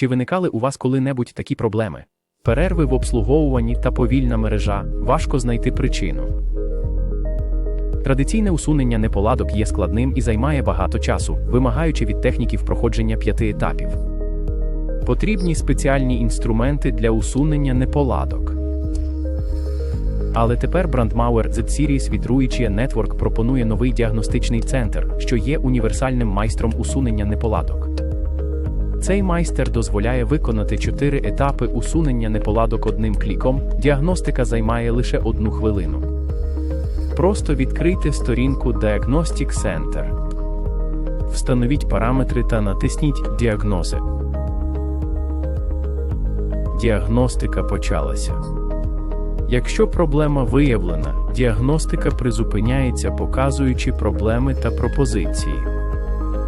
Чи виникали у вас коли-небудь такі проблеми? Перерви в обслуговуванні та повільна мережа важко знайти причину. Традиційне усунення неполадок є складним і займає багато часу, вимагаючи від техніків проходження п'яти етапів. Потрібні спеціальні інструменти для усунення неполадок. Але тепер Brandmauer Z-Series від Ruichia Network пропонує новий діагностичний центр, що є універсальним майстром усунення неполадок. Цей майстер дозволяє виконати чотири етапи усунення неполадок одним кліком. Діагностика займає лише одну хвилину. Просто відкрийте сторінку Diagnostic Center. Встановіть параметри та натисніть Діагнози. Діагностика почалася. Якщо проблема виявлена, діагностика призупиняється, показуючи проблеми та пропозиції.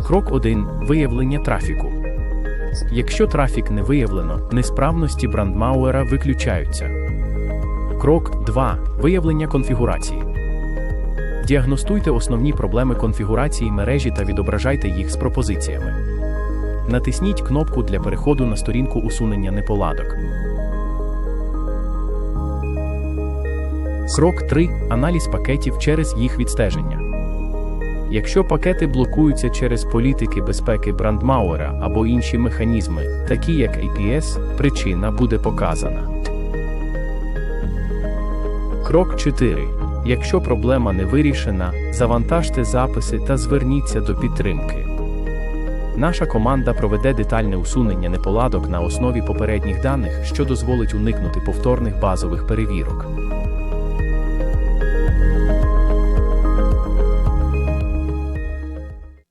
Крок 1. Виявлення трафіку. Якщо трафік не виявлено, несправності брандмауера виключаються. Крок 2. Виявлення конфігурації. Діагностуйте основні проблеми конфігурації мережі та відображайте їх з пропозиціями. Натисніть кнопку для переходу на сторінку усунення неполадок. Крок 3. Аналіз пакетів через їх відстеження. Якщо пакети блокуються через політики безпеки Брандмауера або інші механізми, такі як APS, причина буде показана. Крок 4. Якщо проблема не вирішена, завантажте записи та зверніться до підтримки. Наша команда проведе детальне усунення неполадок на основі попередніх даних, що дозволить уникнути повторних базових перевірок.